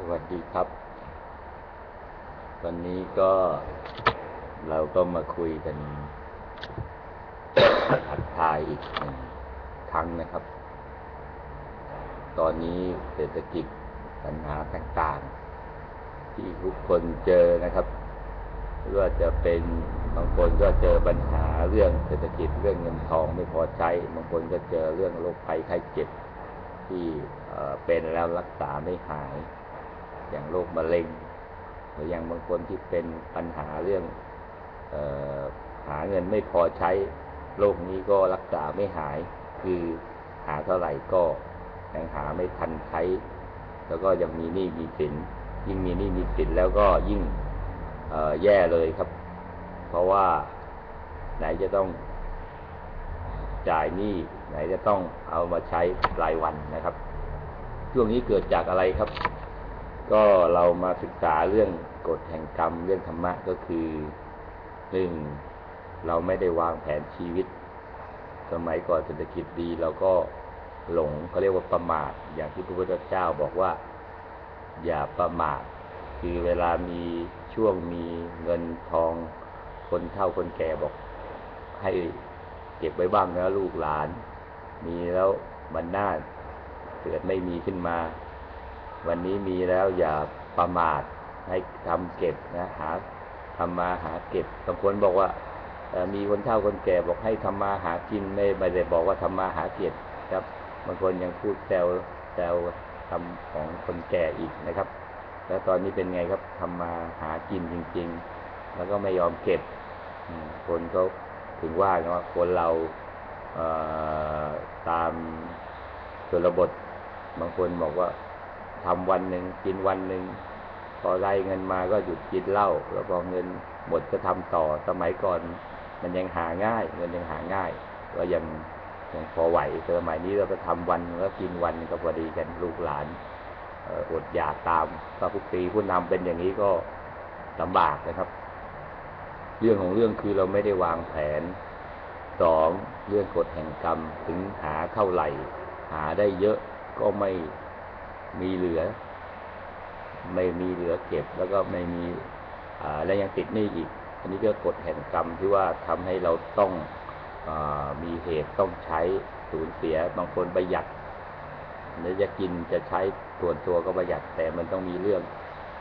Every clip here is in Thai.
สวัสดีครับ วันนี้ก็เราก็มาคุยกันถัดทายอีกหนึ่งครั้งนะครับ ตอนนี้เศรษฐกิจปัญหาต่างๆ ที่ทุกคนเจอนะครับว่าจะเป็นบางคนก็เจอปัญหาเรื่องเศรษฐกิจเรื่องเงินทองไม่พอใช้ บางคนก็เจอเรื่องโรคภัยไข้เจ็บที่เป็นแล้วรักษาไม่หาย อย่างโรคมะเร็ง หรืออย่างบางคนที่เป็นปัญหาเรื่องออหาเงินไม่พอใช้โรคนี้ก็รักษาไม่หาย คือหาเท่าไหร่ก็ยังหาไม่ทันใช้ แล้วก็ยังมีหนี้มีสิน ยิ่งมีหนี้มีสินแล้วก็ยิ่งแย่เลยครับ เพราะว่าไหนจะต้องจ่ายหนี้ไหนจะต้องเอามาใช้รายวันนะครับ ช่วงนี้เกิดจากอะไรครับ ก็เรามาศึกษาเรื่องกฎแห่งกรรมเรื่องธรรมะก็คือหนึ่งเราไม่ได้วางแผนชีวิต สมัยก่อนเศรษฐกิจดีเราก็หลงเขาเรียกว่าประมาท อย่างที่พระพุทธเจ้าบอกว่า อย่าประมาท คือเวลามีช่วงมีเงินทอง คนเฒ่าคนแก่บอก ให้เก็บไว้บ้างนะลูกหลาน มีแล้วมันน้าเกิดไม่มีขึ้นมา วันนี้มีแล้วอย่าประมาทให้ทำเก็บนะหาทำมาหาเก็บบางคนบอกว่ามีคนเฒ่าคนแก่บอกให้ทำมาหากินไม่ไม่ได้บอกว่าทำมาหาเก็บครับบางคนยังพูดแซวแซวทำของคนแก่อีกนะครับ แล้วตอนนี้เป็นไงครับทำมาหากินจริง ๆ แล้วก็ไม่ยอมเก็บคนก็ถึงว่ากันว่าคนเราเตามชนบทบางคนบอกว่า ทำวันหนึ่งกินวันหนึ่งพอได้เงินมาก็หยุดกินเหล้าแล้วพอเงินหมดก็ทำต่อสมัยก่อน มันยังหาง่าย เงินยังหาง่าย ก็ยังยังพอไหวแต่สมัยนี้เราไปทำวันแล้วกินวันก็พอดีกันลูกหลานอดอยากตามพระพุทธผู้นำเป็นอย่างนี้ก็ลำบากนะครับ เรื่องของเรื่องคือเราไม่ได้วางแผนสองเรื่องกฎแห่งกรรมถึงหาเท่าไหร่หาได้เยอะก็ไม่ มีเหลือ ไม่มีเหลือเก็บแล้วก็ไม่มีอ่าและยังติดนี้อีก อันนี้ก็กฎแห่งกรรมที่ว่าทำให้เราต้องอมีเหตุต้องใช้สูญเสียบางคนประหยัดแล้วจะกินจะใช้ส่วนตัวก็ประหยัดแต่มันต้องมีเรื่อง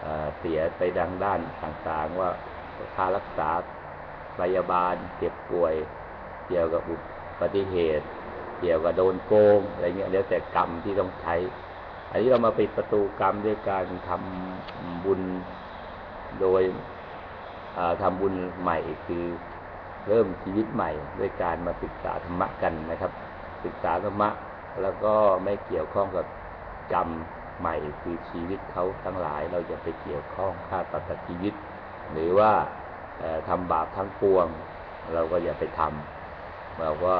อเสียไปดังด้านต่างๆ ว่าค่ารักษาพยาบาลเจ็บป่วย เกี่ยวกับอุบัติเหตุ เกี่ยวกับโดนโกงอะไรเงี้ยแล้วแต่กรรมที่ต้องใช้ อันนี้เรามาปิดประตูกรรมด้วยการทำบุญโดยอ่าทำบุญใหม่คือเริ่มชีวิตใหม่ ด้วยการมาศึกษาธรรมะกันนะครับ ศึกษาธรรมะแล้วก็ไม่เกี่ยวข้องกับกรรมใหม่คือชีวิตเขาทั้งหลายเราจะไปเกี่ยวข้องฆ่าตัดชีวิต หรือว่าเอ่อทำบาปทั้งปวง เราก็อย่าไปทำเราก็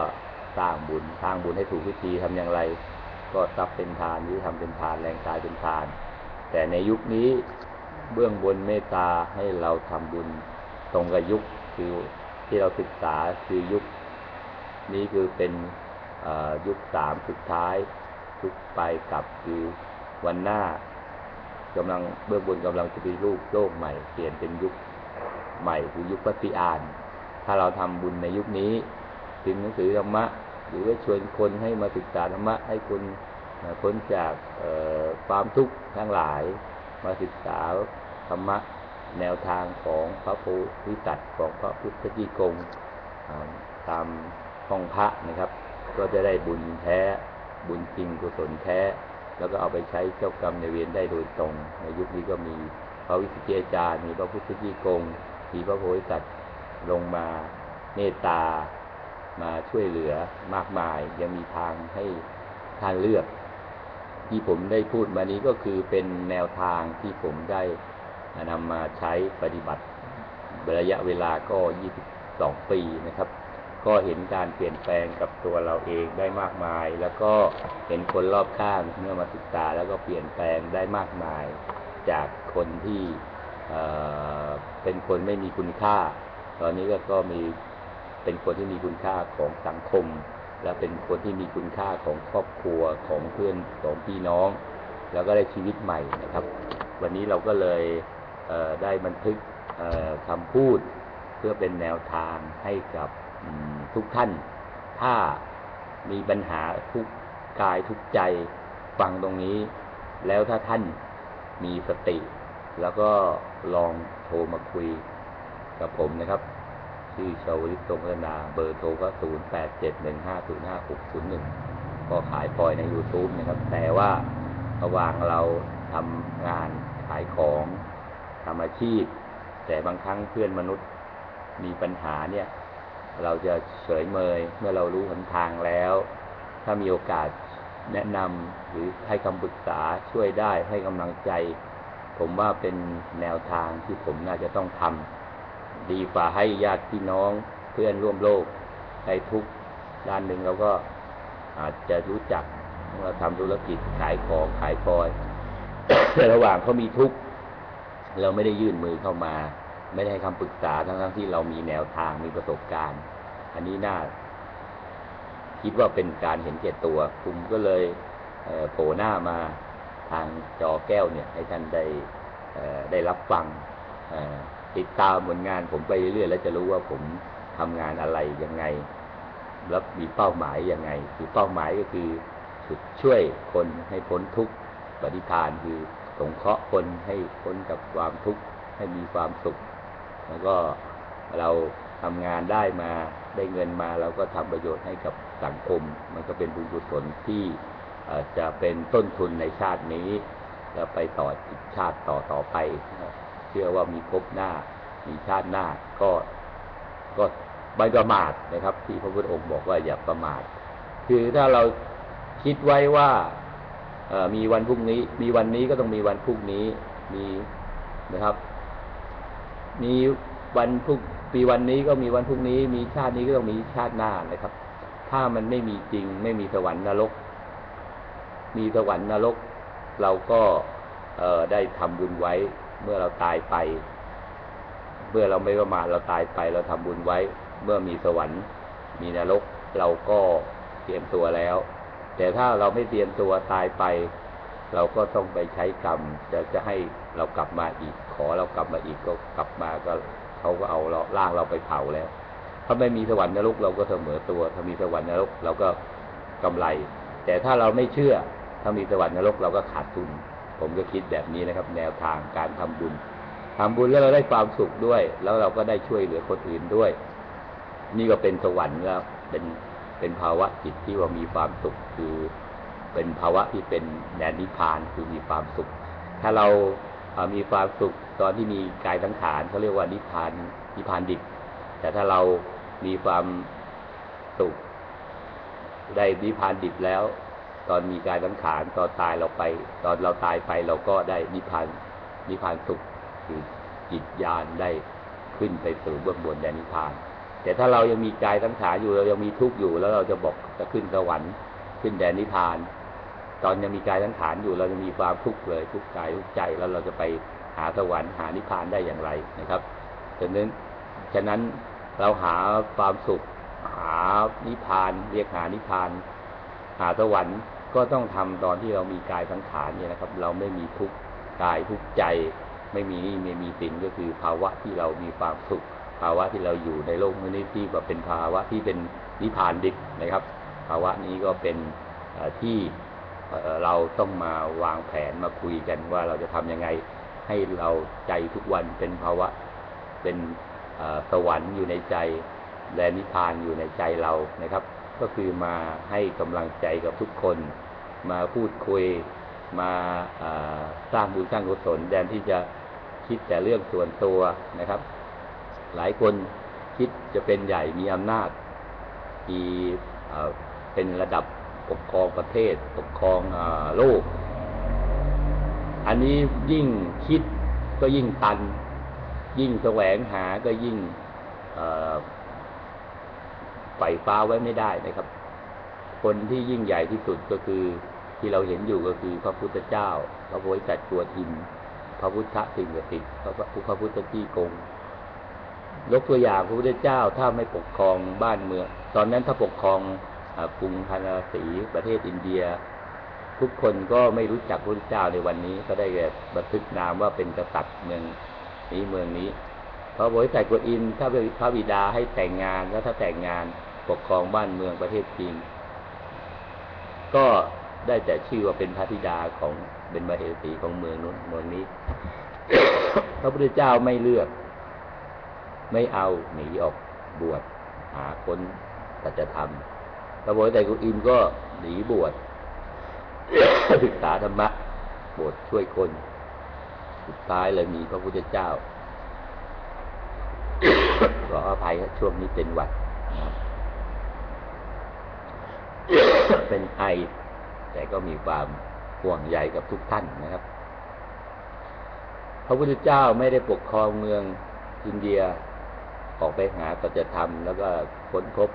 สร้างบุญสร้างบุญให้ถูกวิธีทำอย่างไร ก็ทรัพย์เป็นทานหรือทำเป็นทานแรงกายเป็นทาน แต่ในยุคนี้เบื้องบนเมตตาให้เราทำบุญตรงกับยุคคือที่เราศึกษาคือยุค นี้คือเป็นยุคสามสุดท้ายยุคไปกลับคือวันหน้ากำลังเบื้องบนกำลังจะมีรูปโลกใหม่เปลี่ยนเป็นยุคใหม่คือยุคปฏิอาน ถ้าเราทำบุญในยุคนี้พิมพ์หนังสือธรรมะ หรือว่าชวนคนให้มาศึกษาธรรมะให้คนพ้นจากความทุกข์ทั้งหลาย มาศึกษาธรรมะแนวทางของพระโพธิสัตว์ของพระพุทธจีกงตามห้องพระนะครับ ก็จะได้บุญแท้บุญจริงกุศลแท้ แล้วก็เอาไปใช้เจ้ากรรมในายเวรได้โดยตรง ในยุคนี้ก็มีพระวิสุทธิอาจารมีพระพุทธจีกงมีพระโพธิสัตว์ลงมาเมตตา มาช่วยเหลือมากมาย ยังมีทางให้ท่านเลือก ที่ผมได้พูดมานี้ก็คือเป็นแนวทางที่ผมได้นำมาใช้ปฏิบัติระยะเวลาก็ 22 ปีนะครับ ก็เห็นการเปลี่ยนแปลงกับตัวเราเองได้มากมาย แล้วก็เห็นคนรอบข้างเมื่อมาศึกษาแล้วก็เปลี่ยนแปลงได้มากมาย จากคนที่เเป็นคนไม่มีคุณค่า ตอนนี้ก็ก็มี เป็นคนที่มีคุณค่าของสังคม และเป็นคนที่มีคุณค่าของครอบครัวของเพื่อนของพี่น้อง แล้วก็ได้ชีวิตใหม่นะครับ วันนี้เราก็เลยเได้บันทึกคำพูดเพื่อเป็นแนวทางให้กับทุกท่าน ถ้ามีปัญหาทุกกายทุกใจฟังตรงนี้ แล้วถ้าท่านมีสติ แล้วก็ลองโทรมาคุยกับผมนะครับ ชื่อชาวลิตทรงพัฒนา เบอร์โทรก็0 8 7 1 5 0 5 6 0 1ก็ขายปล่อยใน YouTube นะครับ แต่ว่าระหว่างเราทำงานขายของทำอาชีพ แต่บางครั้งเพื่อนมนุษย์มีปัญหาเนี่ย เราจะเฉยเมยเมื่อเรารู้หนทางแล้ว ถ้ามีโอกาสแนะนำหรือให้คำปรึกษาช่วยได้ให้กำลังใจ ผมว่าเป็นแนวทางที่ผมน่าจะต้องทำ ดีกว่าให้ญาติพี่น้องเพื่อนร่วมโลกได้ทุกด้านหนึ่งเราก็อาจจะรู้จักเราทำธุรกิจขายของขายพลอยแต่ระหว่างเขามีทุกข์เราไม่ได้ยื่นมือเข้ามา ไม่ได้ให้คำปรึกษาทั้งที่เรามีแนวทางมีประสบการณ์ อันนี้น่าคิดว่าเป็นการเห็นแก่ตัวผมก็เลยเโผล่หน้ามาทางจอแก้วเนี่ย ให้ท่านได้ได้รับฟัง ติดตามผลงานผมไปเรื่อยๆแล้วจะรู้ว่าผมทำงานอะไรยังไง แล้วมีเป้าหมายยังไง คือเป้าหมายก็คือช่วยคนให้พ้นทุกข์ปฏิทานคือสงเคราะห์คนให้พ้นจากความทุกข์ให้มีความสุข แล้วก็เราทำงานได้มาได้เงินมาเราก็ทำประโยชน์ให้กับสังคม มันก็เป็นบุญกุศลที่จะเป็นต้นทุนในชาตินี้ แล้วไปต่ออีกชาติต่อต่อไป ชื่อว่ามีภพหน้า มีชาติหน้าก็ก็ไม่ประมาทนะครับ ที่พระพุทธองค์บอกว่าอย่าประมาท คือถ้าเราคิดไว้ว่ามีวันพรุ่งนี้ มีวันนี้ก็ต้องมีวันพรุ่งนี้มีนะครับ มีวันพรุ่งปีวันนี้ก็มีวันพรุ่งนี้ มีชาตินี้ก็ต้องมีชาติหน้านะครับ ถ้ามันไม่มีจริง ไม่มีสวรรค์นรก มีสวรรค์นรก เราก็ได้ทำบุญไว้ เมื่อเราตายไป เมื่อเราไม่ประมาทเราตายไป เราทำบุญไว้ เมื่อมีสวรรค์ มีนรกเราก็เตรียมตัวแล้ว แต่ถ้าเราไม่เตรียมตัวตายไป เราก็ต้องไปใช้กรรมจะจะให้เรากลับมาอีก ขอเรากลับมาอีกก็กลับมาก็เขาก็เอาเราร่างเราไปเผาแล้ว ถ้าไม่มีสวรรค์นรกเราก็เสมอตัว ถ้ามีสวรรค์นรกเราก็กำไร แต่ถ้าเราไม่เชื่อถ้ามีสวรรค์นรกเราก็ขาดทุน ผมก็คิดแบบนี้นะครับ แนวทางการทำบุญทำบุญแล้วเราได้ความสุขด้วย แล้วเราก็ได้ช่วยเหลือคนอื่นด้วย นี่ก็เป็นสวรรค์แล้วเป็นเป็นภาวะจิตที่ว่ามีความสุขคือเป็นภาวะที่เป็นแดนนิพพานคือมีความสุข ถ้าเราเอ่อมีความสุขตอนที่มีกายสังขารเขาเรียกว่านิพพานนิพพานดิบแต่ถ้าเรามีความสุขได้นิพพานดิบแล้ว ตอนมีกายสังขารตอนตายเราไป ตอนเราตายไปเราก็ได้นิพพานนิพพานสุขคือจิตญาณได้ขึ้นไปสู่เบื้องบนแดนนิพพาน แต่ถ้าเรายังมีกายสังขารอยู่เรายังมีทุกข์อยู่ แล้วเราจะบอกจะขึ้นสวรรค์ขึ้นแดนนิพพาน ตอนยังมีกายสังขารอยู่เราจะมีความทุกข์เลย ทุกข์กายทุกข์ใจแล้วเราจะไปหาสวรรค์หานิพพานได้อย่างไรนะครับฉะนั้นฉะนั้นเราหาความสุขหานิพพาน เรียกหานิพพาน หาสวรรค์ ก็ต้องทำตอนที่เรามีกายสังขารเนี่ยนะครับ เราไม่มีทุกข์กายทุกข์ใจ ไม่มีนี้ไม่มีสินก็คือภาวะที่เรามีความสุข ภาวะที่เราอยู่ในโลกนี้ที่ว่าเป็นภาวะที่เป็นนิพพานดิบนะครับ ภาวะนี้ก็เป็นที่เราต้องมาวางแผนมาคุยกันว่าเราจะทำยังไงให้เราใจทุกวันเป็นภาวะเป็นสวรรค์อยู่ในใจและนิพพานอยู่ในใจเรานะครับ ก็คือมาให้กำลังใจกับทุกคน มาพูดคุยมาสร้างบุญสร้างกุศลแทนที่จะคิดแต่เรื่องส่วนตัวนะครับ หลายคนคิดจะเป็นใหญ่มีอำนาจมีเอ่เป็นระดับปกครองประเทศ ปกครองอโลก อันนี้ยิ่งคิดก็ยิ่งตัน ยิ่งแสวงหาก็ยิ่งเอ่อไฟฟ้าไว้ไม่ได้นะครับ คนที่ยิ่งใหญ่ที่สุดก็คือ ที่เราเห็นอยู่ก็คือพระพุทธเจ้า พระโพธิสัตว์กวทินพระพุทธสิ่งศักดิ์สิทธิ์พระพระพุทธที่กงยกตัวอย่างพระพุทธเจ้าถ้าไม่ปกครองบ้านเมือง ตอนนั้นถ้าปกครองอากรุงพาราสีประเทศอินเดีย ทุกคนก็ไม่รู้จักพระพุทธเจ้าในวันนี้ ก็ได้แบบบันทึกนามว่าเป็นกษัตริย์เมืองนี้เมืองนี้พระบริษัทกวนอินถ้าเป็นพระบิดาให้แต่งงานแล้วถ้าแต่งงานปกครองบ้านเมืองประเทศจีนก็ ได้แต่ชื่อว่าเป็นพระธิดาของเป็นมเหสีของเมืองนู้นเมืองนี้ พระพุทธเจ้าไม่เลือก ไม่เอาหนีออกบวชหาคนสัจธรรมพระบรมไตรกุอินก็หนีบวชศึกษาธรรมะบวชช่วยคน สุดท้ายเลยมีพระพุทธเจ้าขออภัยช่วงนี้เป็นหวัด เป็นไอ แต่ก็มีความห่วงใยกับทุกท่านนะครับ พระพุทธเจ้าไม่ได้ปกครองเมืองอินเดียออกไปหาสัจธรรม แล้วก็ค้นพบ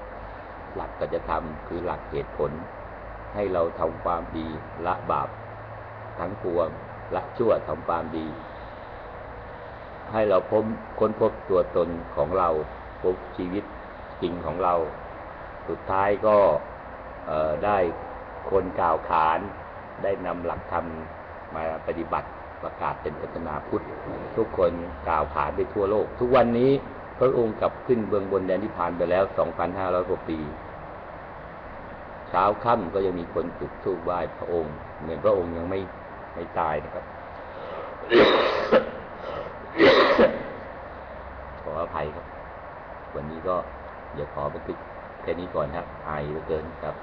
หลักสัจธรรม คือหลักเหตุผล ให้เราทำความดีละบาปทั้งปวงละชั่วทำความดี ให้เราพบค้นพบตัวตนของเราพบชีวิตจริงของเรา สุดท้ายก็ได้ คนกล่าวขานได้นำหลักธรรมมาปฏิบัติประกาศเป็นศาสนาพุทธ ทุกคนกล่าวขานไปทั่วโลก ทุกวันนี้พระองค์กลับขึ้นเบื้องบนแดนนิพพานไปแล้ว 2,500 กว่าปี เช้าค่ำก็ยังมีคนจุดธูปไหว้พระองค์ เหมือนพระองค์ยังไม่ไม่ตายนะครับ ขออภัยครับ วันนี้ก็เดี๋ยวขอบันทึกแค่นี้ก่อนครับอายเหลือเกินครับ